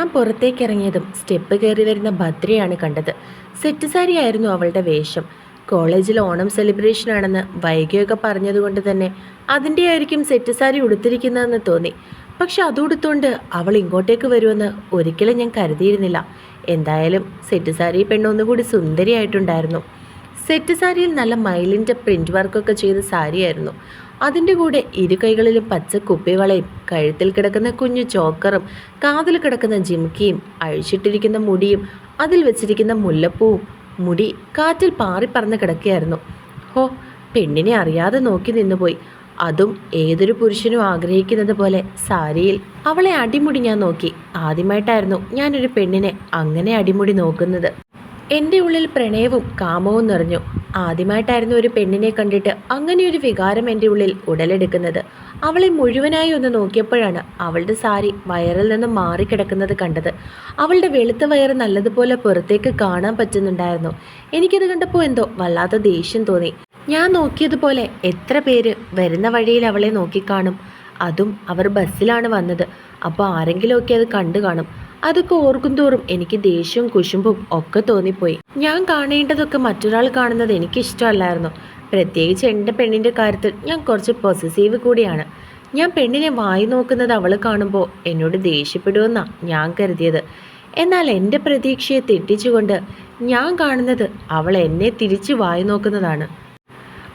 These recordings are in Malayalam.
ഞാൻ പുറത്തേക്കിറങ്ങിയതും സ്റ്റെപ്പ് കയറി വരുന്ന ഭദ്രയാണ് കണ്ടത്. സെറ്റ് സാരിയായിരുന്നു അവളുടെ വേഷം. കോളേജിൽ ഓണം സെലിബ്രേഷൻ ആണെന്ന് വൈകിയൊക്കെ പറഞ്ഞതുകൊണ്ട് തന്നെ അതിന്റെ ആയിരിക്കും സെറ്റ് സാരി ഉടുത്തിരിക്കുന്നതെന്ന് തോന്നി. പക്ഷെ അതുകൊടുത്തോണ്ട് അവൾ ഇങ്ങോട്ടേക്ക് വരുമെന്ന് ഒരിക്കലും ഞാൻ കരുതിയിരുന്നില്ല. എന്തായാലും സെറ്റ് സാരി പെണ്ണൊന്നുകൂടി സുന്ദരിയായിട്ടുണ്ടായിരുന്നു. സെറ്റ് സാരിയിൽ നല്ല മൈലിന്റെ പ്രിന്റ് വർക്കൊക്കെ ചെയ്ത സാരിയായിരുന്നു. അതിന്റെ കൂടെ ഇരു കൈകളിലും പച്ച കുപ്പിവളയും കഴുത്തിൽ കിടക്കുന്ന കുഞ്ഞു ചോക്കറും കാതിൽ കിടക്കുന്ന ജിംക്കിയും അഴിച്ചിട്ടിരിക്കുന്ന മുടിയും അതിൽ വെച്ചിരിക്കുന്ന മുല്ലപ്പൂവും മുടി കാറ്റിൽ പാറിപ്പറന്ന് കിടക്കുകയായിരുന്നു. ഹോ പെണ്ണിനെ അറിയാതെ നോക്കി നിന്നുപോയി. അതും ഏതൊരു പുരുഷനും ആഗ്രഹിക്കുന്നത് പോലെ സാരിയിൽ. അവളെ അടിമുടി ഞാൻ നോക്കി. ആദ്യമായിട്ടായിരുന്നു ഞാനൊരു പെണ്ണിനെ അങ്ങനെ അടിമുടി നോക്കുന്നത്. എന്റെ ഉള്ളിൽ പ്രണയവും കാമവും നിറഞ്ഞു. ആദ്യമായിട്ടായിരുന്നു ഒരു പെണ്ണിനെ കണ്ടിട്ട് അങ്ങനെയൊരു വികാരം എന്റെ ഉള്ളിൽ ഉടലെടുക്കുന്നത്. അവളെ മുഴുവനായി ഒന്ന് നോക്കിയപ്പോഴാണ് അവളുടെ സാരി വയറിൽ നിന്ന് മാറിക്കിടക്കുന്നത് കണ്ടത്. അവളുടെ വെളുത്ത വയറ് നല്ലതുപോലെ പുറത്തേക്ക് കാണാൻ പറ്റുന്നുണ്ടായിരുന്നു. എനിക്കത് കണ്ടപ്പോൾ എന്തോ വല്ലാത്ത ദേഷ്യം തോന്നി. ഞാൻ നോക്കിയതുപോലെ എത്ര പേര് വരുന്ന വഴിയിൽ അവളെ നോക്കിക്കാണും. അതും അവർ ബസ്സിലാണ് വന്നത്. അപ്പോൾ ആരെങ്കിലുമൊക്കെ അത് കണ്ടു കാണും അതൊക്കെ ഓർക്കും തോറും എനിക്ക് ദേഷ്യവും കുശുമ്പും ഒക്കെ തോന്നിപ്പോയി. ഞാൻ കാണേണ്ടതൊക്കെ മറ്റൊരാൾ കാണുന്നത് എനിക്ക് ഇഷ്ടമല്ലായിരുന്നു പ്രത്യേകിച്ച് എന്റെ പെണ്ണിന്റെ കാര്യത്തിൽ ഞാൻ കുറച്ച് പൊസസീവ് കൂടിയാണ്. ഞാൻ പെണ്ണിനെ വായി നോക്കുന്നത് അവൾ കാണുമ്പോൾ എന്നോട് ദേഷ്യപ്പെടുമെന്നാണ് ഞാൻ കരുതിയത്. എന്നാൽ എന്റെ പ്രതീക്ഷയെ തെറ്റിച്ചുകൊണ്ട് ഞാൻ കാണുന്നത് അവൾ എന്നെ തിരിച്ചു വായി നോക്കുന്നതാണ്.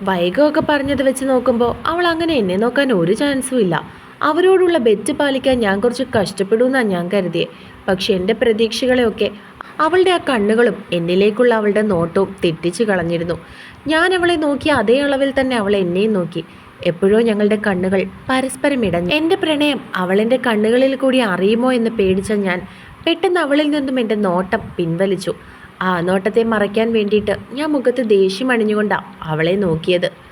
വൈകമൊക്കെ പറഞ്ഞത് വെച്ച് നോക്കുമ്പോൾ അവൾ അങ്ങനെ എന്നെ നോക്കാൻ ഒരു ചാൻസും ഇല്ല. അവരോടുള്ള ബെറ്റ് പാലിക്കാൻ ഞാൻ കുറച്ച് കഷ്ടപ്പെടുമെന്നാണ് ഞാൻ കരുതിയത് പക്ഷെ എന്റെ പ്രതീക്ഷകളെയൊക്കെ അവളുടെ ആ കണ്ണുകളും എന്നിലേക്കുള്ള അവളുടെ നോട്ടവും തെറ്റിച്ചു കളഞ്ഞിരുന്നു. ഞാൻ അവളെ നോക്കിയ അതേ അളവിൽ തന്നെ അവൾ എന്നെയും നോക്കി. എപ്പോഴോ ഞങ്ങളുടെ കണ്ണുകൾ പരസ്പരം ഇടഞ്ഞു. എന്റെ പ്രണയം അവളെന്റെ കണ്ണുകളിൽ കൂടി അറിയുമോ എന്ന് പേടിച്ച ഞാൻ പെട്ടെന്ന് അവളിൽ നിന്നും എന്റെ നോട്ടം പിൻവലിച്ചു. ആ നോട്ടത്തെ മറയ്ക്കാൻ വേണ്ടിയിട്ട് ഞാൻ മുഖത്ത് ദേഷ്യം അണിഞ്ഞുകൊണ്ടാണ് അവളെ നോക്കിയത്.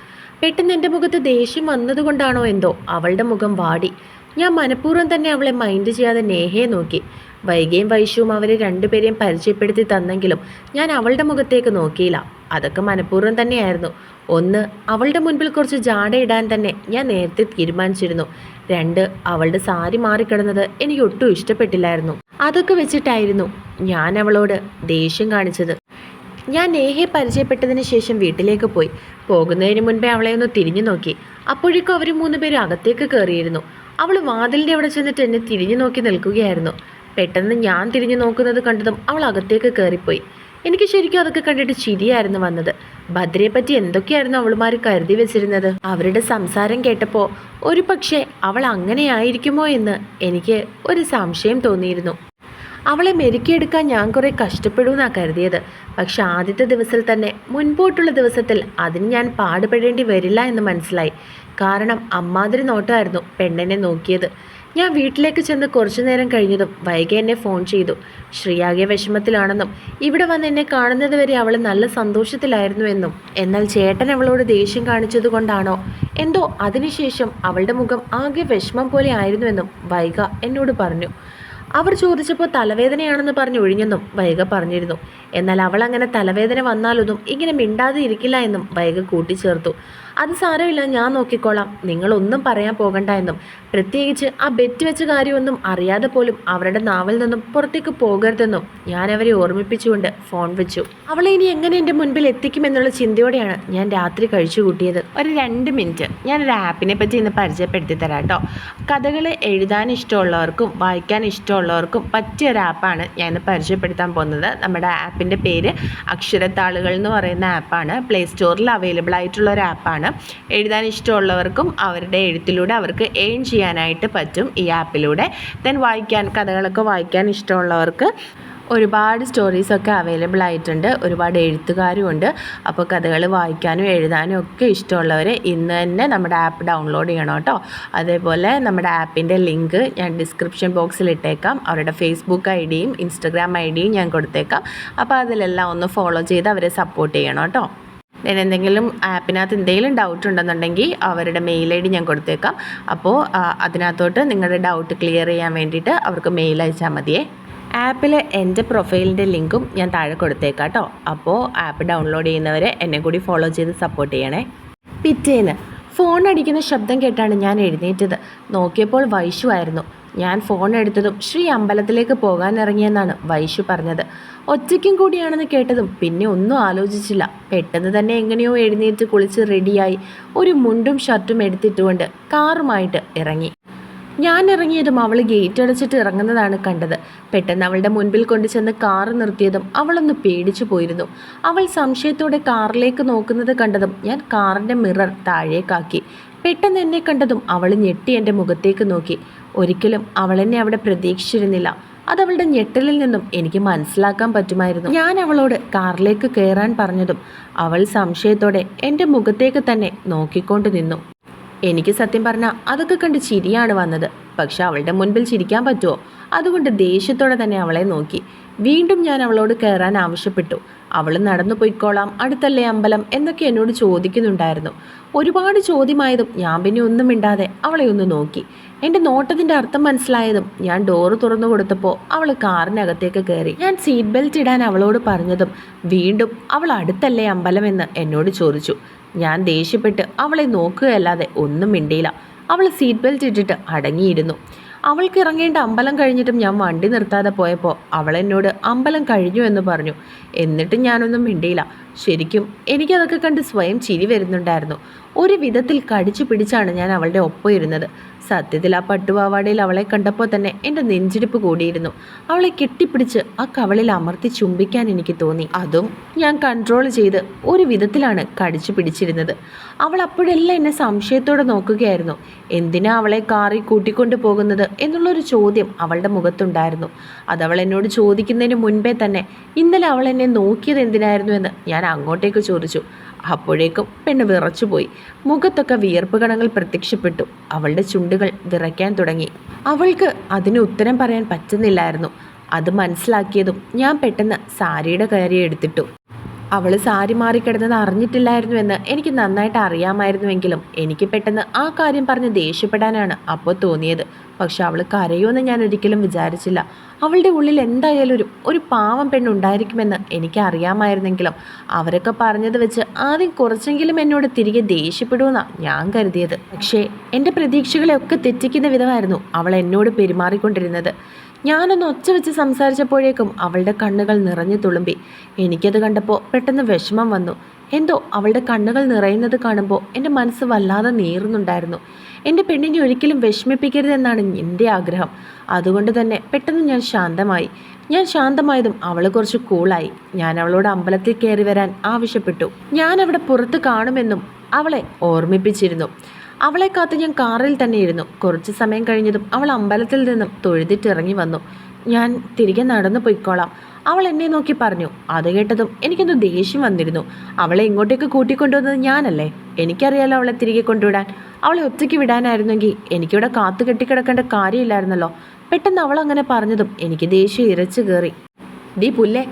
പെട്ടെന്ന് എന്റെ മുഖത്ത് ദേഷ്യം വന്നതുകൊണ്ടാണോ എന്തോ അവളുടെ മുഖം വാടി. ഞാൻ മനഃപൂർവം തന്നെ അവളെ മൈൻഡ് ചെയ്യാതെ നേഹയെ നോക്കി. വൈകിയും വൈശുവും അവരെ രണ്ടുപേരെയും പരിചയപ്പെടുത്തി തന്നെങ്കിലും ഞാൻ അവളുടെ മുഖത്തേക്ക് നോക്കിയില്ല. അതൊക്കെ മനഃപൂർവം തന്നെയായിരുന്നു. ഒന്ന് അവളുടെ മുൻപിൽ കുറച്ച് ജാട ഇടാൻ തന്നെ ഞാൻ നേരത്തെ തീരുമാനിച്ചിരുന്നു. രണ്ട് അവളുടെ സാരി മാറിക്കിടന്നത് എനിക്ക് ഒട്ടും ഇഷ്ടപ്പെട്ടില്ലായിരുന്നു. അതൊക്കെ വെച്ചിട്ടായിരുന്നു ഞാൻ അവളോട് ദേഷ്യം കാണിച്ചത്. ഞാൻ നേഹയെ പരിചയപ്പെട്ടതിന് ശേഷം വീട്ടിലേക്ക് പോയി. പോകുന്നതിന് മുൻപേ അവളെ ഒന്ന് തിരിഞ്ഞു നോക്കി. അപ്പോഴേക്കും അവർ മൂന്ന് പേരും അകത്തേക്ക് കയറിയിരുന്നു അവൾ വാതിലിന്റെ അവിടെ ചെന്നിട്ട് എന്നെ തിരിഞ്ഞു നോക്കി നിൽക്കുകയായിരുന്നു. പെട്ടെന്ന് ഞാൻ തിരിഞ്ഞു നോക്കുന്നത് കണ്ടതും അവൾ അകത്തേക്ക് കയറിപ്പോയി എനിക്ക് ശരിക്കും അതൊക്കെ കണ്ടിട്ട് ചിരിയായിരുന്നു വന്നത്. ഭദ്രയെ പറ്റി എന്തൊക്കെയായിരുന്നു അവളുമാർ കരുതി വെച്ചിരുന്നത്? അവരുടെ സംസാരം കേട്ടപ്പോൾ ഒരു പക്ഷേ അവൾ അങ്ങനെയായിരിക്കുമോ എന്ന് എനിക്ക് ഒരു സംശയം തോന്നിയിരുന്നു. അവളെ മെരുക്കിയെടുക്കാൻ ഞാൻ കുറേ കഷ്ടപ്പെടുമെന്നാണ് കരുതിയത്. പക്ഷെ ആദ്യത്തെ ദിവസത്തിൽ തന്നെ മുൻപോട്ടുള്ള ദിവസത്തിൽ അതിന് ഞാൻ പാടുപെടേണ്ടി വരില്ല എന്ന് മനസ്സിലായി. കാരണം അമ്മാതിരി നോട്ടമായിരുന്നു പെണ്ണിനെ നോക്കിയത്. ഞാൻ വീട്ടിലേക്ക് ചെന്ന് കുറച്ചു നേരം കഴിഞ്ഞതും വൈകി എന്നെ ഫോൺ ചെയ്തു. ശ്രീയാകെ വിഷമത്തിലാണെന്നും ഇവിടെ വന്ന് എന്നെ കാണുന്നത് വരെ അവൾ നല്ല സന്തോഷത്തിലായിരുന്നു എന്നും എന്നാൽ ചേട്ടൻ അവളോട് ദേഷ്യം കാണിച്ചത് കൊണ്ടാണോ? എന്തോ അതിനുശേഷം അവളുടെ മുഖം ആകെ വിഷമം പോലെ ആയിരുന്നുവെന്നും വൈക എന്നോട് പറഞ്ഞു. അവർ ചോദിച്ചപ്പോൾ തലവേദനയാണെന്ന് പറഞ്ഞ് ഒഴിഞ്ഞെന്നും വൈഗ പറഞ്ഞിരുന്നു. എന്നാൽ അവൾ അങ്ങനെ തലവേദന വന്നാലൊന്നും ഇങ്ങനെ മിണ്ടാതെ ഇരിക്കില്ല എന്നും വൈഗ കൂട്ടിച്ചേർത്തു. അത് സാരമില്ല ഞാൻ നോക്കിക്കോളാം. നിങ്ങളൊന്നും പറയാൻ പോകണ്ട എന്നും. പ്രത്യേകിച്ച് ആ ബെറ്റ് വെച്ച കാര്യമൊന്നും അറിയാതെ പോലും അവരുടെ നാവിൽ നിന്നും പുറത്തേക്ക് പോകരുതെന്നും ഞാൻ അവരെ ഓർമ്മിപ്പിച്ചുകൊണ്ട് ഫോൺ വെച്ചു. അവളെ ഇനി എങ്ങനെ എന്റെ മുൻപിൽ എത്തിക്കുമെന്നുള്ള ചിന്തയോടെയാണ് ഞാൻ രാത്രി കഴിച്ചു കൂട്ടിയത്. ഒരു രണ്ട് മിനിറ്റ്. ഞാൻ ഒരു ആപ്പിനെ പറ്റി ഇന്ന് പരിചയപ്പെടുത്തി തരാം കേട്ടോ. കഥകൾ എഴുതാൻ ഇഷ്ടമുള്ളവർക്കും വായിക്കാൻ ഇഷ്ടമുള്ളവർക്കും പറ്റിയ ഒരു ആപ്പാണ് ഞാൻ ഇന്ന് പരിചയപ്പെടുത്താൻ പോകുന്നത്. നമ്മുടെ ആപ്പിന്റെ പേര് അക്ഷരത്താളുകൾ എന്ന് പറയുന്ന ആപ്പാണ്. പ്ലേ സ്റ്റോറിൽ അവൈലബിൾ ആയിട്ടുള്ള ഒരു ആപ്പാണ്. എഴുതാൻ ഇഷ്ടമുള്ളവർക്കും അവരുടെ എഴുത്തിലൂടെ അവർക്ക് ഏൺ ചെയ്യാനായിട്ട് പറ്റും ഈ ആപ്പിലൂടെ. ദെൻ വായിക്കാൻ കഥകളൊക്കെ വായിക്കാൻ ഇഷ്ടമുള്ളവർക്ക് ഒരുപാട് സ്റ്റോറീസൊക്കെ അവൈലബിൾ ആയിട്ടുണ്ട്. ഒരുപാട് എഴുത്തുകാരും ഉണ്ട്. അപ്പോൾ കഥകൾ വായിക്കാനും എഴുതാനും ഒക്കെ ഇഷ്ടമുള്ളവർ ഇന്ന് തന്നെ നമ്മുടെ ആപ്പ് ഡൗൺലോഡ് ചെയ്യണം കേട്ടോ. അതേപോലെ നമ്മുടെ ആപ്പിന്റെ ലിങ്ക് ഞാൻ ഡിസ്ക്രിപ്ഷൻ ബോക്സിൽ ഇട്ടേക്കാം. അവരുടെ ഫേസ്ബുക്ക് ഐ ഡിയും ഇൻസ്റ്റഗ്രാം ഐ ഡിയും ഞാൻ കൊടുത്തേക്കാം. അപ്പോൾ അതിലെല്ലാം ഒന്ന് ഫോളോ ചെയ്ത് അവരെ സപ്പോർട്ട് ചെയ്യണം കേട്ടോ. ഞാൻ എന്തെങ്കിലും ആപ്പിനകത്ത് എന്തെങ്കിലും ഡൗട്ട് ഉണ്ടെന്നുണ്ടെങ്കിൽ അവരുടെ മെയിൽ ഐ ഡി ഞാൻ കൊടുത്തേക്കാം. അപ്പോൾ അതിനകത്തോട്ട് നിങ്ങളുടെ ഡൗട്ട് ക്ലിയർ ചെയ്യാൻ വേണ്ടിയിട്ട് അവർക്ക് മെയിൽ അയച്ചാൽ മതിയേ. ആപ്പിൽ എന്റെ പ്രൊഫൈലിന്റെ ലിങ്കും ഞാൻ താഴെ കൊടുത്തേക്കാം കേട്ടോ അപ്പോൾ ആപ്പ് ഡൗൺലോഡ് ചെയ്യുന്നവരെ എന്നെ കൂടി ഫോളോ ചെയ്ത് സപ്പോർട്ട് ചെയ്യണേ. പിറ്റേന്ന് ഫോൺ അടിക്കുന്ന ശബ്ദം കേട്ടാണ് ഞാൻ എഴുന്നേറ്റത്. നോക്കിയപ്പോൾ വൈഷു ആയിരുന്നു. ഞാൻ ഫോൺ എടുത്തതും ശ്രീ അമ്പലത്തിലേക്ക് പോകാനിറങ്ങിയെന്നാണ് വൈശു പറഞ്ഞത്. ഒറ്റയ്ക്കും കൂടിയാണെന്ന് കേട്ടതും പിന്നെ ഒന്നും ആലോചിച്ചില്ല. പെട്ടെന്ന് തന്നെ എങ്ങനെയോ എഴുന്നേറ്റ് കുളിച്ച് റെഡിയായി. ഒരു മുണ്ടും ഷർട്ടും എടുത്തിട്ടുകൊണ്ട് കാറുമായിട്ട് ഇറങ്ങി. ഞാൻ ഇറങ്ങിയതും അവൾ ഗേറ്റ് അടച്ചിട്ട് ഇറങ്ങുന്നതാണ് കണ്ടത്. പെട്ടെന്ന് അവളുടെ മുൻപിൽ കൊണ്ടു ചെന്ന് കാറ് നിർത്തിയതും അവളൊന്ന് പേടിച്ചു പോയിരുന്നു. അവൾ സംശയത്തോടെ കാറിലേക്ക് നോക്കുന്നത് കണ്ടതും ഞാൻ കാറിന്റെ മിറർ താഴേക്കാക്കി. പെട്ടെന്ന് എന്നെ കണ്ടതും അവൾ ഞെട്ടി എന്റെ മുഖത്തേക്ക് നോക്കി. ഒരിക്കലും അവളെന്നെ അവിടെ പ്രതീക്ഷിച്ചിരുന്നില്ല. അതവളുടെ ഞെട്ടലിൽ നിന്നും എനിക്ക് മനസ്സിലാക്കാൻ പറ്റുമായിരുന്നു. ഞാൻ അവളോട് കാറിലേക്ക് കയറാൻ പറഞ്ഞതും അവൾ സംശയത്തോടെ എന്റെ മുഖത്തേക്ക് തന്നെ നോക്കിക്കൊണ്ട് നിന്നു. എനിക്ക് സത്യം പറഞ്ഞാൽ അതൊക്കെ കണ്ട് ചിരിയാണ് വന്നത്. പക്ഷെ അവളുടെ മുൻപിൽ ചിരിക്കാൻ പറ്റുമോ? അതുകൊണ്ട് ദേഷ്യത്തോടെ തന്നെ അവളെ നോക്കി. വീണ്ടും ഞാൻ അവളോട് കയറാൻ ആവശ്യപ്പെട്ടു. അവൾ നടന്നു പോയിക്കോളാം അടുത്തല്ലേ അമ്പലം എന്നൊക്കെ എന്നോട് ചോദിക്കുന്നുണ്ടായിരുന്നു. ഒരുപാട് ചോദ്യമായതും ഞാൻ പിന്നെ ഒന്നും മിണ്ടാതെ അവളെ ഒന്ന് നോക്കി. എന്റെ നോട്ടത്തിന്റെ അർത്ഥം മനസ്സിലായതും ഞാൻ ഡോറ് തുറന്നു കൊടുത്തപ്പോൾ അവൾ കാറിനകത്തേക്ക് കയറി ഞാൻ സീറ്റ് ബെൽറ്റ് ഇടാൻ അവളോട് പറഞ്ഞതും വീണ്ടും അവൾ അടുത്തല്ലേ അമ്പലം എന്ന് എന്നോട് ചോദിച്ചു. ഞാൻ ദേഷ്യപ്പെട്ട് അവളെ നോക്കുകയല്ലാതെ ഒന്നും മിണ്ടിയില്ല. അവൾ സീറ്റ് ബെൽറ്റ് ഇട്ടിട്ട് അടങ്ങിയിരുന്നു. അവൾക്ക് ഇറങ്ങേണ്ട അമ്പലം കഴിഞ്ഞിട്ടും ഞാൻ വണ്ടി നിർത്താതെ പോയപ്പോൾ അവൾ എന്നോട് അമ്പലം കഴിഞ്ഞു എന്ന് പറഞ്ഞു. എന്നിട്ടും ഞാനൊന്നും മിണ്ടിയില്ല. ശരിക്കും എനിക്കതൊക്കെ കണ്ട് സ്വയം ചിരി വരുന്നുണ്ടായിരുന്നു. ഒരു വിധത്തിൽ കടിച്ചു പിടിച്ചാണ് ഞാൻ അവളുടെ ഒപ്പം ഇരുന്നത്. സത്യത്തിൽ ആ പട്ടുപാവാടയിൽ അവളെ കണ്ടപ്പോൾ തന്നെ എന്റെ നെഞ്ചിടിപ്പ് കൂടിയിരുന്നു. അവളെ കെട്ടിപ്പിടിച്ച് ആ കവളിൽ അമർത്തി ചുംബിക്കാൻ എനിക്ക് തോന്നി. അതും ഞാൻ കൺട്രോൾ ചെയ്ത് ഒരു വിധത്തിലാണ് കടിച്ചു പിടിച്ചിരുന്നത്. അവൾ അപ്പോഴെല്ലാം എന്നെ സംശയത്തോടെ നോക്കുകയായിരുന്നു. എന്തിനാ അവളെ കാറിൽ കൂട്ടിക്കൊണ്ടു പോകുന്നത് എന്നുള്ളൊരു ചോദ്യം അവളുടെ മുഖത്തുണ്ടായിരുന്നു. അതവൾ എന്നോട് ചോദിക്കുന്നതിന് മുൻപേ തന്നെ ഇന്നലെ അവൾ എന്നെ നോക്കിയത് എന്തിനായിരുന്നു എന്ന് ഞാൻ അങ്ങോട്ടേക്ക് ചോദിച്ചു. അപ്പോഴേക്കും പെണ്ണ് വിറച്ചുപോയി. മുഖത്തൊക്കെ വിയർപ്പ് കണങ്ങൾ പ്രത്യക്ഷപ്പെട്ടു. അവളുടെ ചുണ്ടുകൾ വിറയ്ക്കാൻ തുടങ്ങി. അവൾക്ക് അതിന് ഉത്തരം പറയാൻ പറ്റുന്നില്ലായിരുന്നു. അത് മനസ്സിലാക്കിയതും ഞാൻ പെട്ടെന്ന് സാരിയുടെ കയറി എടുത്തിട്ടു. അവൾ സാരി മാറിക്കിടന്നത് അറിഞ്ഞിട്ടില്ലായിരുന്നുവെന്ന് എനിക്ക് നന്നായിട്ട് അറിയാമായിരുന്നുവെങ്കിലും എനിക്ക് പെട്ടെന്ന് ആ കാര്യം പറഞ്ഞ് ദേഷ്യപ്പെടാനാണ് അപ്പോൾ തോന്നിയത്. പക്ഷെ അവൾ കരയുമെന്ന് ഞാൻ ഒരിക്കലും വിചാരിച്ചില്ല. അവളുടെ ഉള്ളിൽ എന്തായാലും ഒരു ഒരു പാവം പെണ്ണുണ്ടായിരിക്കുമെന്ന് എനിക്ക് അറിയാമായിരുന്നെങ്കിലും അവരൊക്കെ പറഞ്ഞത് വെച്ച് ആദ്യം കുറച്ചെങ്കിലും എന്നോട് തിരികെ ദേഷ്യപ്പെടുമെന്നാണ് ഞാൻ കരുതിയത്. പക്ഷേ എന്റെ പ്രതീക്ഷകളെയൊക്കെ തെറ്റിക്കുന്ന വിധമായിരുന്നു അവൾ എന്നോട് പെരുമാറിക്കൊണ്ടിരുന്നത്. ഞാനൊന്ന് ഒച്ച വെച്ച് സംസാരിച്ചപ്പോഴേക്കും അവളുടെ കണ്ണുകൾ നിറഞ്ഞു തുളുമ്പി. എനിക്കത് കണ്ടപ്പോൾ പെട്ടെന്ന് വിഷമം വന്നു. എന്തോ അവളുടെ കണ്ണുകൾ നിറയുന്നത് കാണുമ്പോൾ എന്റെ മനസ്സ് വല്ലാതെ നീറുന്നുണ്ടായിരുന്നു. എന്റെ പെണ്ണിനെ ഒരിക്കലും വിഷമിപ്പിക്കരുതെന്നാണ് എന്റെ ആഗ്രഹം. അതുകൊണ്ട് തന്നെ പെട്ടെന്ന് ഞാൻ ശാന്തമായി. ഞാൻ ശാന്തമായതും അവൾ കുറച്ച് കൂളായി. ഞാൻ അവളോട് അമ്പലത്തിൽ കയറി വരാൻ ആവശ്യപ്പെട്ടു. ഞാൻ അവിടെ പുറത്ത് കാണുമെന്നും അവളെ ഓർമ്മിപ്പിച്ചിരുന്നു. അവളെ കാത്ത് ഞാൻ കാറിൽ തന്നെ ഇരുന്നു. കുറച്ച് സമയം കഴിഞ്ഞതും അവൾ അമ്പലത്തിൽ നിന്നും തൊഴുതിട്ടിറങ്ങി വന്നു. ഞാൻ തിരികെ നടന്നു പോയിക്കോളാം. അവൾ എന്നെ നോക്കി പറഞ്ഞു. അത് കേട്ടതും എനിക്കൊന്ന് ദേഷ്യം വന്നിരുന്നു. അവളെ ഇങ്ങോട്ടേക്ക് കൂട്ടിക്കൊണ്ടുവന്നത് ഞാനല്ലേ? എനിക്കറിയാലോ അവളെ തിരികെ കൊണ്ടുവിടാൻ. അവളെ ഒറ്റയ്ക്ക് വിടാനായിരുന്നെങ്കിൽ എനിക്കിവിടെ കാത്തു കെട്ടിക്കിടക്കേണ്ട കാര്യമില്ലായിരുന്നല്ലോ. പെട്ടെന്ന് അവൾ അങ്ങനെ പറഞ്ഞതും എനിക്ക് ദേഷ്യം ഇരച്ചു കയറി. ഡീ പുല്ലേ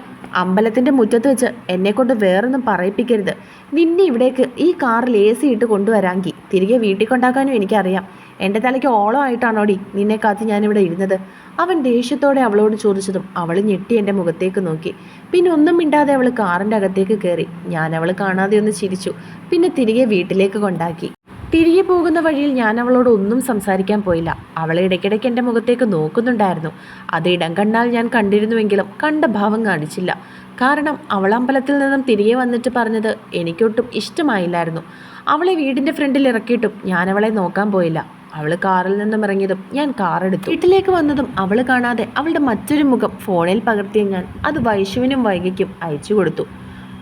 അമ്പലത്തിന്റെ മുറ്റത്ത് വെച്ച് എന്നെക്കൊണ്ട് വേറൊന്നും പറയിപ്പിക്കരുത്. നിന്നെ ഇവിടേക്ക് ഈ കാറിൽ എ സി ഇട്ട് കൊണ്ടുവരാമെങ്കിൽ തിരികെ വീട്ടിൽ കൊണ്ടാക്കാനും എനിക്കറിയാം. എന്റെ തലയ്ക്ക് ഓളമായിട്ടാണോടി നിന്നെ കാത്ത് ഞാനിവിടെ ഇരുന്നത്? അവൻ ദേഷ്യത്തോടെ അവളോട് ചോദിച്ചതും അവൾ ഞെട്ടി എന്റെ മുഖത്തേക്ക് നോക്കി. പിന്നെ ഒന്നും മിണ്ടാതെ അവൾ കാറിന്റെ അകത്തേക്ക് കയറി. ഞാൻ അവൾ കാണാതെ ഒന്ന് ചിരിച്ചു. പിന്നെ തിരികെ വീട്ടിലേക്ക് കൊണ്ടാക്കി. തിരികെ പോകുന്ന വഴിയിൽ ഞാൻ അവളോട് ഒന്നും സംസാരിക്കാൻ പോയില്ല. അവളെ ഇടയ്ക്കിടയ്ക്ക് എന്റെ മുഖത്തേക്ക് നോക്കുന്നുണ്ടായിരുന്നു. അത് ഇടം കണ്ടാൽ ഞാൻ കണ്ടിരുന്നുവെങ്കിലും കണ്ട ഭാവം കാണിച്ചില്ല. കാരണം അവൾ അമ്പലത്തിൽ നിന്നും തിരികെ വന്നിട്ട് പറഞ്ഞത് എനിക്കൊട്ടും ഇഷ്ടമായില്ലായിരുന്നു. അവളെ വീടിന്റെ ഫ്രണ്ടിൽ ഇറക്കിയിട്ടും ഞാൻ അവളെ നോക്കാൻ പോയില്ല. അവൾ കാറിൽ നിന്നും ഇറങ്ങിയതും ഞാൻ കാറെടുത്തു വീട്ടിലേക്ക് വന്നതും അവൾ കാണാതെ അവളുടെ മറ്റൊരു മുഖം ഫോണിൽ പകർത്തിയ ഞാൻ അത് വൈശുവിനും വൈകിക്കും അയച്ചു കൊടുത്തു.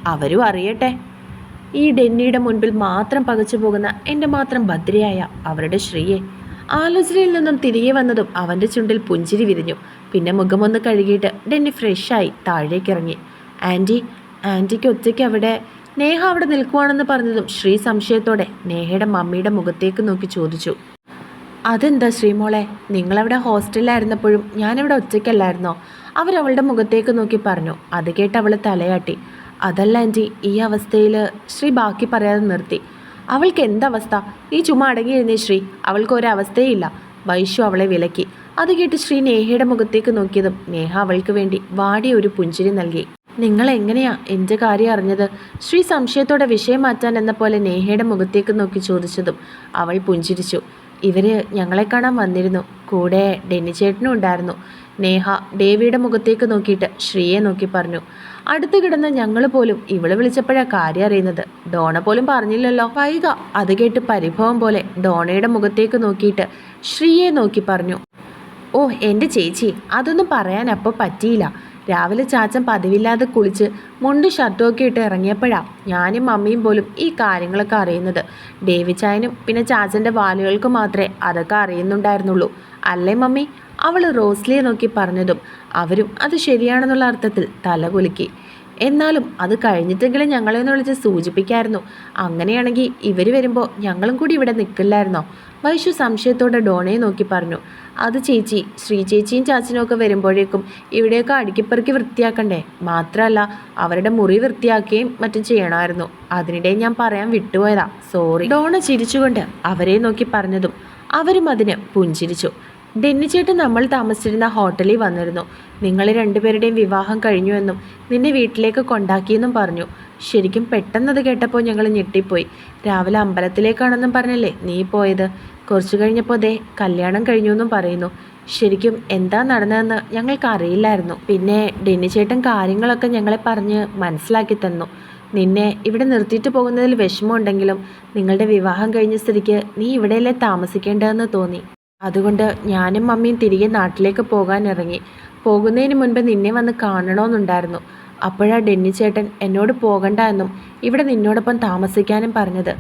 അവരും അറിയട്ടെ. ഈ ഡെന്നിയുടെ മുൻപിൽ മാത്രം പകച്ചു പോകുന്ന എന്റെ മാത്രം ഭദ്രയായ അവരുടെ ശ്രീയെ. ആലോചനയിൽ നിന്നും തിരികെ വന്നതും അവന്റെ ചുണ്ടിൽ പുഞ്ചിരി വിരിഞ്ഞു. പിന്നെ മുഖമൊന്ന് കഴുകിയിട്ട് ഡെന്നി ഫ്രഷായി താഴേക്കിറങ്ങി. ആന്റി ആന്റിക്ക് ഒറ്റയ്ക്ക് അവിടെ നേഹ അവിടെ നിൽക്കുവാണെന്ന് പറഞ്ഞതും ശ്രീ സംശയത്തോടെ നേഹയുടെ മമ്മിയുടെ മുഖത്തേക്ക് നോക്കി ചോദിച്ചു. അതെന്താ ശ്രീമോളെ നിങ്ങളവിടെ ഹോസ്റ്റലിലായിരുന്നപ്പോഴും ഞാനിവിടെ ഒറ്റയ്ക്കല്ലായിരുന്നോ? അവരവളുടെ മുഖത്തേക്ക് നോക്കി പറഞ്ഞു. അത് കേട്ട് അവൾ തലയാട്ടി. അതല്ല ആന്റി ഈ അവസ്ഥയിൽ ശ്രീ ബാക്കി പറയാതെ നിർത്തി. അവൾക്ക് എന്തവസ്ഥ? നീ ചുമ അടങ്ങിയിരുന്നേ ശ്രീ. അവൾക്ക് ഒരവസ്ഥയില്ല. വൈശു അവളെ വിലക്കി. അത് കേട്ട് ശ്രീ നേഹയുടെ മുഖത്തേക്ക് നോക്കിയതും നേഹ അവൾക്ക് വേണ്ടി വാടിയ ഒരു പുഞ്ചിരി നൽകി. നിങ്ങൾ എങ്ങനെയാ എന്റെ കാര്യം അറിഞ്ഞത്? ശ്രീ സംശയത്തോടെ വിഷയം മാറ്റാൻ എന്ന പോലെ നേഹയുടെ മുഖത്തേക്ക് നോക്കി ചോദിച്ചതും അവൾ പുഞ്ചിരിച്ചു. ഇവർ ഞങ്ങളെ കാണാൻ വന്നിരുന്നു. കൂടെ ഡെന്നിച്ചേട്ടനും ഉണ്ടായിരുന്നു. നേഹ ദേവിയുടെ മുഖത്തേക്ക് നോക്കിയിട്ട് ശ്രീയെ നോക്കി പറഞ്ഞു. അടുത്ത് കിടന്ന ഞങ്ങൾ പോലും ഇവൾ വിളിച്ചപ്പോഴാ കാര്യം അറിയുന്നത്. ഡോണ പോലും പറഞ്ഞില്ലല്ലോ. വൈക അത് കേട്ട് പരിഭവം പോലെ ഡോണയുടെ മുഖത്തേക്ക് നോക്കിയിട്ട് ശ്രീയെ നോക്കി പറഞ്ഞു. ഓ എന്റെ ചേച്ചി അതൊന്നും പറയാൻ അപ്പോൾ പറ്റിയില്ല. രാവിലെ ചാച്ചൻ പതിവില്ലാതെ കുളിച്ച് മുണ്ട് ഷർട്ടും ഒക്കെ ഇട്ട് ഇറങ്ങിയപ്പോഴാ ഞാനും മമ്മിയും പോലും ഈ കാര്യങ്ങളൊക്കെ അറിയുന്നത്. ഡേവിച്ചായനും പിന്നെ ചാച്ചന്റെ വാലുകൾക്ക് മാത്രമേ അതൊക്കെ അറിയുന്നുണ്ടായിരുന്നുള്ളൂ. അല്ലേ മമ്മി? അവൾ റോസ്ലിയെ നോക്കി പറഞ്ഞതും അവരും അത് ശരിയാണെന്നുള്ള അർത്ഥത്തിൽ തലകുലുക്കി എന്നാലും അത് കഴിഞ്ഞിട്ടെങ്കിലും ഞങ്ങളെ ഒന്ന് വിളിച്ച് സൂചിപ്പിക്കായിരുന്നു. അങ്ങനെയാണെങ്കിൽ ഇവർ വരുമ്പോൾ ഞങ്ങളും കൂടി ഇവിടെ നിൽക്കില്ലായിരുന്നോ? വൈശു സംശയത്തോടെ ഡോണയെ നോക്കി പറഞ്ഞു. അത് ചേച്ചി ശ്രീ ചേച്ചിയും ചാച്ചനും ഒക്കെ വരുമ്പോഴേക്കും ഇവിടെയൊക്കെ അടുക്കിപ്പെറുക്കി വൃത്തിയാക്കണ്ടേ? മാത്രമല്ല അവരുടെ മുറി വൃത്തിയാക്കുകയും മറ്റും ചെയ്യണമായിരുന്നു. അതിനിടെ ഞാൻ പറയാൻ വിട്ടുപോയതാ. സോറി ഡോണ ചിരിച്ചുകൊണ്ട് അവരെ നോക്കി പറഞ്ഞതും അവരും അതിന് പുഞ്ചിരിച്ചു. ഡെന്നിച്ചേട്ടൻ നമ്മൾ താമസിച്ചിരുന്ന ഹോട്ടലിൽ വന്നിരുന്നു. നിങ്ങൾ രണ്ടുപേരുടെയും വിവാഹം കഴിഞ്ഞുവെന്നും നിന്നെ വീട്ടിലേക്ക് കൊണ്ടാക്കിയെന്നും പറഞ്ഞു. ശരിക്കും പെട്ടെന്നത് കേട്ടപ്പോൾ ഞങ്ങൾ ഞെട്ടിപ്പോയി. രാവിലെ അമ്പലത്തിലേക്കാണെന്നും പറഞ്ഞല്ലേ നീ പോയത്? കുറച്ചു കഴിഞ്ഞപ്പോൾ ദേ കല്യാണം കഴിഞ്ഞു എന്നും പറയുന്നു. ശരിക്കും എന്താ നടന്നതെന്ന് ഞങ്ങൾക്ക് അറിയില്ലായിരുന്നു. പിന്നെ ഡെന്നിച്ചേട്ടൻ കാര്യങ്ങളൊക്കെ ഞങ്ങളെ പറഞ്ഞ് മനസ്സിലാക്കി തന്നു. നിന്നെ ഇവിടെ നിർത്തിയിട്ട് പോകുന്നതിൽ വിഷമമുണ്ടെങ്കിലും നിങ്ങളുടെ വിവാഹം കഴിഞ്ഞ സ്ഥിതിക്ക് നീ ഇവിടെയല്ലേ താമസിക്കേണ്ടതെന്ന് തോന്നി. അതുകൊണ്ട് ഞാനും മമ്മിയും തിരികെ നാട്ടിലേക്ക് പോകാൻ ഇറങ്ങി പോകുന്നതിന് മുൻപ് നിന്നെ വന്ന് കാണണമെന്നുണ്ടായിരുന്നു. അപ്പോഴാ ഡെന്നി ചേട്ടൻ എന്നോട് പോകണ്ട എന്നും ഇവിടെ നിന്നോടൊപ്പം താമസിക്കാനും പറഞ്ഞത്.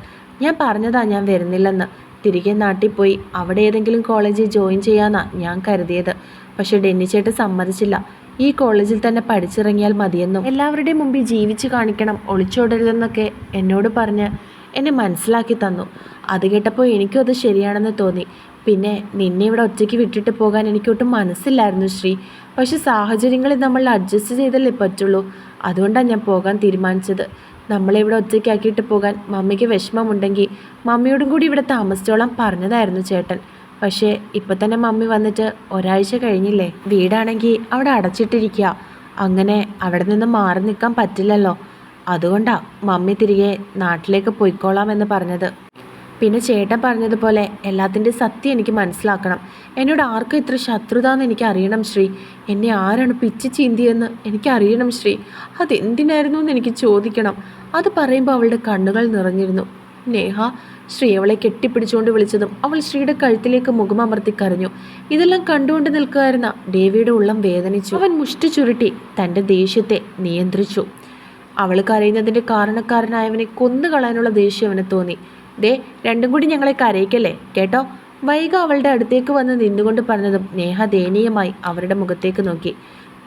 ഞാൻ പറഞ്ഞതാ ഞാൻ വരുന്നില്ലെന്ന്. തിരികെ നാട്ടിൽ പോയി അവിടെ ഏതെങ്കിലും കോളേജിൽ ജോയിൻ ചെയ്യാന്നാ ഞാൻ കരുതിയത്. പക്ഷെ ഡെന്നി ചേട്ടൻ സമ്മതിച്ചില്ല. ഈ കോളേജിൽ തന്നെ പഠിച്ചിറങ്ങിയാൽ മതിയെന്നും. എല്ലാവരുടെയും മുമ്പിൽ ജീവിച്ചു കാണിക്കണം ഒളിച്ചോടരുതെന്നൊക്കെ എന്നോട് പറഞ്ഞ് എന്നെ മനസ്സിലാക്കി തന്നു. അത് കേട്ടപ്പോൾ എനിക്കും അത് ശരിയാണെന്ന് തോന്നി. പിന്നെ നിന്നെ ഇവിടെ ഒറ്റയ്ക്ക് വിട്ടിട്ട് പോകാൻ എനിക്കൊട്ടും മനസ്സില്ലായിരുന്നു ശ്രീ. പക്ഷെ സാഹചര്യങ്ങളിൽ നമ്മൾ അഡ്ജസ്റ്റ് ചെയ്തല്ലേ പറ്റുള്ളൂ. അതുകൊണ്ടാണ് ഞാൻ പോകാൻ തീരുമാനിച്ചത്. നമ്മളെ ഇവിടെ ഒറ്റയ്ക്കാക്കിയിട്ട് പോകാൻ മമ്മിക്ക് വിഷമമുണ്ടെങ്കിൽ മമ്മിയോടും കൂടി ഇവിടെ താമസിച്ചോളാം പറഞ്ഞതായിരുന്നു ചേട്ടൻ. പക്ഷേ ഇപ്പം തന്നെ മമ്മി വന്നിട്ട് ഒരാഴ്ച കഴിഞ്ഞില്ലേ? വീടാണെങ്കിൽ അവിടെ അടച്ചിട്ടിരിക്കുക. അങ്ങനെ അവിടെ നിന്ന് മാറി നിൽക്കാൻ പറ്റില്ലല്ലോ. അതുകൊണ്ടാണ് മമ്മി തിരികെ നാട്ടിലേക്ക് പോയിക്കോളാം എന്ന് പറഞ്ഞത്. പിന്നെ ചേട്ടൻ പറഞ്ഞതുപോലെ എല്ലാത്തിന്റെ സത്യം എനിക്ക് മനസ്സിലാക്കണം. എന്നോട് ആർക്കും ഇത്ര ശത്രുത എന്ന് എനിക്ക് അറിയണം ശ്രീ. എന്നെ ആരാണ് പിച്ച് ചീന്തിയെന്ന് എനിക്ക് അറിയണം ശ്രീ. അതെന്തിനായിരുന്നു എന്ന് എനിക്ക് ചോദിക്കണം. അത് പറയുമ്പോൾ അവളുടെ കണ്ണുകൾ നിറഞ്ഞിരുന്നു. നേഹ ശ്രീ അവളെ കെട്ടിപ്പിടിച്ചുകൊണ്ട് വിളിച്ചതും അവൾ ശ്രീയുടെ കഴുത്തിലേക്ക് മുഖമമർത്തി കരഞ്ഞു. ഇതെല്ലാം കണ്ടുകൊണ്ട് നിൽക്കുകയായിരുന്ന ദേവിയുടെ ഉള്ളം വേദനിച്ചു. അവൻ മുഷ്ടി ചുരുട്ടി തന്റെ ദേഷ്യത്തെ നിയന്ത്രിച്ചു. അവൾ കരയുന്നതിന്റെ കാരണക്കാരനായവനെ കൊന്നുകളയാനുള്ള ദേഷ്യം അവന് തോന്നി. ദേ രണ്ടും കൂടി ഞങ്ങളെ കരയിക്കല്ലേ? കേട്ടോ? വൈക അവളുടെ അടുത്തേക്ക് വന്ന് നിന്നുകൊണ്ട് പറഞ്ഞതും നേഹ ദയനീയമായി അവരുടെ മുഖത്തേക്ക് നോക്കി.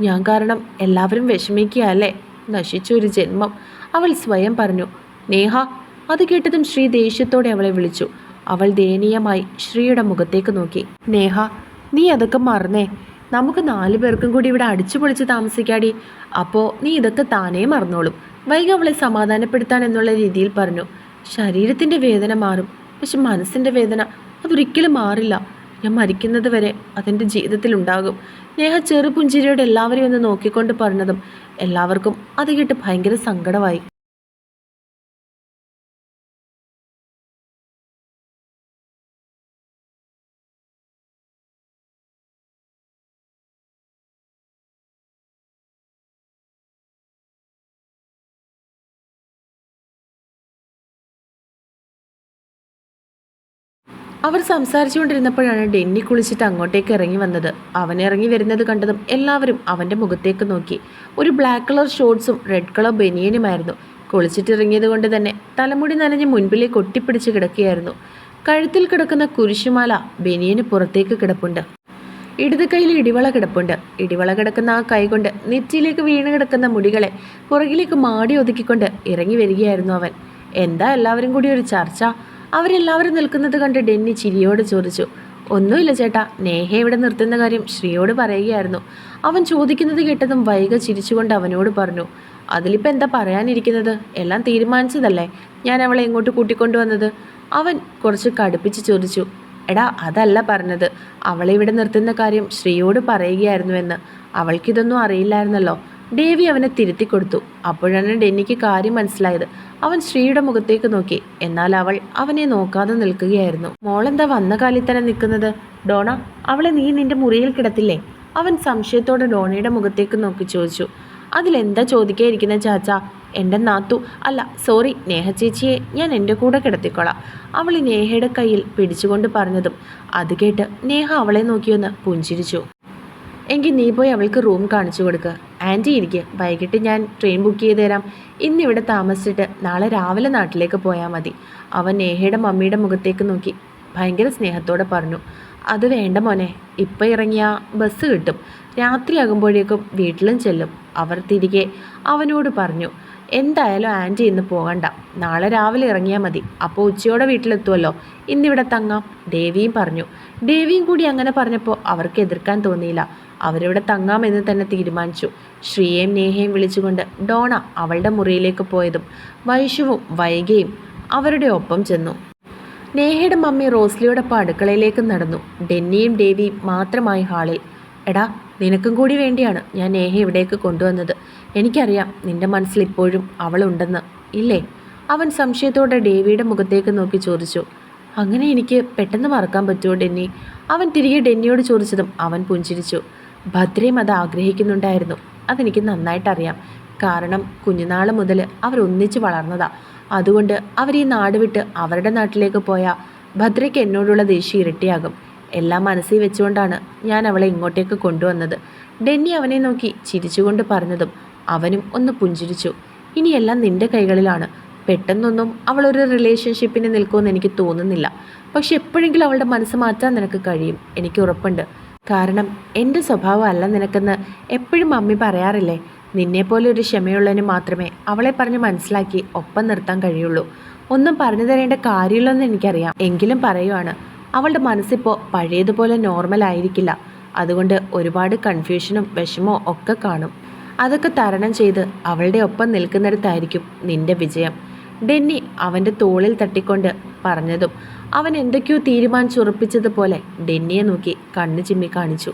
ഞാൻ കാരണം എല്ലാവരും വിഷമിക്കുക അല്ലേ നശിച്ചൊരു ജന്മം. അവൾ സ്വയം പറഞ്ഞു. നേഹ അത് കേട്ടതും ശ്രീ ദേഷ്യത്തോടെ അവളെ വിളിച്ചു. അവൾ ദയനീയമായി ശ്രീയുടെ മുഖത്തേക്ക് നോക്കി. നേഹ നീ അതൊക്കെ മറന്നേ. നമുക്ക് നാലു പേർക്കും കൂടി ഇവിടെ അടിച്ചു പൊളിച്ച് താമസിക്കാടി. അപ്പോൾ നീ ഇതൊക്കെ താനേ മറന്നോളും. വൈകി അവളെ സമാധാനപ്പെടുത്താൻ എന്നുള്ള രീതിയിൽ പറഞ്ഞു. ശരീരത്തിന്റെ വേദന മാറും. പക്ഷെ മനസ്സിന്റെ വേദന അതൊരിക്കലും മാറില്ല. ഞാൻ മരിക്കുന്നത് വരെ അതെന്റെ ജീവിതത്തിലുണ്ടാകും. നേഹ ചെറുപുഞ്ചിരിയോട് എല്ലാവരെയും ഒന്ന് നോക്കിക്കൊണ്ട് പറഞ്ഞതും എല്ലാവർക്കും അത് കേട്ട് ഭയങ്കര സങ്കടമായി. അവർ സംസാരിച്ചുകൊണ്ടിരുന്നപ്പോഴാണ് ഡെന്നി കുളിച്ചിട്ട് അങ്ങോട്ടേക്ക് ഇറങ്ങി വന്നത്. അവൻ ഇറങ്ങി വരുന്നത് കണ്ടതും എല്ലാവരും അവന്റെ മുഖത്തേക്ക് നോക്കി. ഒരു ബ്ലാക്ക് കളർ ഷോർട്സും റെഡ് കളർ ബനിയനുമായിരുന്നു കുളിച്ചിട്ടിറങ്ങിയത് കൊണ്ട് തന്നെ തലമുടി നനഞ്ഞ് മുൻപിലേക്ക് ഒട്ടിപ്പിടിച്ച് കിടക്കുകയായിരുന്നു. കഴുത്തിൽ കിടക്കുന്ന കുരിശുമാല ബനിയന് പുറത്തേക്ക് കിടപ്പുണ്ട്. ഇടത് കയ്യിൽ ഇടിവള കിടപ്പുണ്ട്. ഇടിവള കിടക്കുന്ന ആ കൈകൊണ്ട് നെറ്റിയിലേക്ക് വീണ് കിടക്കുന്ന മുടികളെ പുറകിലേക്ക് മാടി ഒതുക്കിക്കൊണ്ട് ഇറങ്ങി വരികയായിരുന്നു അവൻ. എന്താ എല്ലാവരും കൂടി ഒരു ചർച്ച? അവരെല്ലാവരും നിൽക്കുന്നത് കണ്ട് ഡെന്നി ചിരിയോട് ചോദിച്ചു ഒന്നുമില്ല ചേട്ടാ നേഹ ഇവിടെ നിർത്തുന്ന കാര്യം ശ്രീയോട് പറയുകയായിരുന്നു. അവൻ ചോദിക്കുന്നത് കേട്ടതും വൈക ചിരിച്ചുകൊണ്ട് അവനോട് പറഞ്ഞു അതിലിപ്പോൾ എന്താ പറയാനിരിക്കുന്നത്? എല്ലാം തീരുമാനിച്ചതല്ലേ? ഞാൻ അവളെ എങ്ങോട്ട് കൂട്ടിക്കൊണ്ടുവന്നത് അവൻ കുറച്ച് കടുപ്പിച്ച് ചോദിച്ചു എടാ അതല്ല പറഞ്ഞത്. അവളെ ഇവിടെ നിർത്തുന്ന കാര്യം ശ്രീയോട് പറയുകയായിരുന്നുവെന്ന് അവൾക്കിതൊന്നും അറിയില്ലായിരുന്നല്ലോ. ദേവി അവനെ തിരുത്തി കൊടുത്തു. അപ്പോഴാണ് ഡെന്നിക്ക് കാര്യം മനസ്സിലായത്. അവൻ ശ്രീയുടെ മുഖത്തേക്ക് നോക്കി. എന്നാൽ അവൾ അവനെ നോക്കാതെ നിൽക്കുകയായിരുന്നു. മോളെന്താ വന്ന കാലിൽ തന്നെ നിൽക്കുന്നത്? ഡോണ അവളെ നീ നിന്റെ മുറിയിൽ കിടത്തില്ലേ? അവൻ സംശയത്തോടെ ഡോണയുടെ മുഖത്തേക്ക് നോക്കി ചോദിച്ചു. അതിലെന്താ ചോദിക്കാതിരിക്കുന്ന ചാച്ച? എന്റെ നാത്തു അല്ല സോറി നേഹ ചേച്ചിയെ ഞാൻ എന്റെ കൂടെ കിടത്തിക്കോളാം. അവൾ നേഹയുടെ കയ്യിൽ പിടിച്ചുകൊണ്ട് പറഞ്ഞതും അത് കേട്ട് നേഹ അവളെ നോക്കിയൊന്ന് പുഞ്ചിരിച്ചു. എങ്കിൽ നീ പോയി അവൾക്ക് റൂം കാണിച്ചു കൊടുക്കുക ആന്റി ഇരിക്കുക വൈകിട്ട് ഞാൻ ട്രെയിൻ ബുക്ക് ചെയ്ത് തരാം. ഇന്നിവിടെ താമസിച്ചിട്ട് നാളെ രാവിലെ നാട്ടിലേക്ക് പോയാൽ മതി. അവൻ നേഹയുടെ മമ്മിയുടെ മുഖത്തേക്ക് നോക്കി ഭയങ്കര സ്നേഹത്തോടെ പറഞ്ഞു. അത് വേണ്ട മോനെ ഇപ്പം ഇറങ്ങിയ ബസ് കിട്ടും. രാത്രിയാകുമ്പോഴേക്കും വീട്ടിലും ചെല്ലും. അവർ തിരികെ അവനോട് പറഞ്ഞു എന്തായാലും ആന്റി ഇന്ന് പോകണ്ട. നാളെ രാവിലെ ഇറങ്ങിയാൽ മതി. അപ്പോൾ ഉച്ചയോടെ വീട്ടിലെത്തുമല്ലോ ഇന്നിവിടെ തങ്ങാം. ദേവിയും പറഞ്ഞു. ദേവിയും കൂടി അങ്ങനെ പറഞ്ഞപ്പോൾ അവർക്ക് എതിർക്കാൻ തോന്നിയില്ല. അവരിവിടെ തങ്ങാമെന്ന് തന്നെ തീരുമാനിച്ചു. ശ്രീയേയും നേഹയും വിളിച്ചുകൊണ്ട് ഡോണ അവളുടെ മുറിയിലേക്ക് പോയതും വൈഷുവും വൈകയും അവരുടെ ഒപ്പം ചെന്നു. നേഹയുടെ മമ്മി റോസ്ലിയോടൊപ്പം അടുക്കളയിലേക്ക് നടന്നു. ഡെന്നിയും ഡേവിയും മാത്രമായി ഹാളിൽ. എടാ നിനക്കും കൂടി വേണ്ടിയാണ് ഞാൻ നേഹ ഇവിടേക്ക് കൊണ്ടുവന്നത്. എനിക്കറിയാം നിന്റെ മനസ്സിൽ ഇപ്പോഴും അവളുണ്ടെന്ന്. ഇല്ലേ? അവൻ സംശയത്തോടെ ഡേവിയുടെ മുഖത്തേക്ക് നോക്കി ചോദിച്ചു. അങ്ങനെ എനിക്ക് പെട്ടെന്ന് മറക്കാൻ പറ്റുമോ ഡെന്നി? അവൻ തിരികെ ഡെന്നിയോട് ചോദിച്ചതും അവൻ പുഞ്ചിരിച്ചു. ഭദ്രയും അത് ആഗ്രഹിക്കുന്നുണ്ടായിരുന്നു. അതെനിക്ക് നന്നായിട്ടറിയാം. കാരണം കുഞ്ഞുനാൾ മുതൽ അവരൊന്നിച്ച് വളർന്നതാ. അതുകൊണ്ട് അവർ ഈ നാട് വിട്ട് അവരുടെ നാട്ടിലേക്ക് പോയാൽ ഭദ്രയ്ക്ക് എന്നോടുള്ള ദേഷ്യം ഇരട്ടിയാകും. എല്ലാം മനസ്സിൽ വെച്ചുകൊണ്ടാണ് ഞാൻ അവളെ ഇങ്ങോട്ടേക്ക് കൊണ്ടുവന്നത്. ഡെന്നി അവനെ നോക്കി ചിരിച്ചുകൊണ്ട് പറഞ്ഞതും അവനും ഒന്ന് പുഞ്ചിരിച്ചു. ഇനിയെല്ലാം നിന്റെ കൈകളിലാണ്. പെട്ടെന്നൊന്നും അവളൊരു റിലേഷൻഷിപ്പിന് നിൽക്കുമെന്ന് എനിക്ക് തോന്നുന്നില്ല. പക്ഷെ എപ്പോഴെങ്കിലും അവളുടെ മനസ്സ് മാറ്റാൻ നിനക്ക് കഴിയും. എനിക്ക് ഉറപ്പുണ്ട്. കാരണം എന്റെ സ്വഭാവം അല്ല നിനക്കെന്ന് എപ്പോഴും മമ്മി പറയാറില്ലേ? നിന്നെപ്പോലെ ഒരു ക്ഷമയുള്ളതിന് മാത്രമേ അവളെ പറഞ്ഞ് മനസ്സിലാക്കി ഒപ്പം നിർത്താൻ കഴിയുള്ളൂ. ഒന്നും പറഞ്ഞു തരേണ്ട കാര്യമില്ലെന്ന് എനിക്കറിയാം. എങ്കിലും പറയുവാണ് അവളുടെ മനസ്സിപ്പോൾ പഴയതുപോലെ നോർമൽ ആയിരിക്കില്ല. അതുകൊണ്ട് ഒരുപാട് കൺഫ്യൂഷനും വിഷമവും ഒക്കെ കാണും. അതൊക്കെ തരണം ചെയ്ത് അവളുടെ ഒപ്പം നിൽക്കുന്നിടത്തായിരിക്കും നിന്റെ വിജയം. ഡെന്നി അവന്റെ തോളിൽ തട്ടിക്കൊണ്ട് പറഞ്ഞതും അവൻ എന്തൊക്കെയോ തീരുമാനിച്ചുറപ്പിച്ചതുപോലെ ഡെന്നിയെ നോക്കി കണ്ണു ചിമ്മി കാണിച്ചു.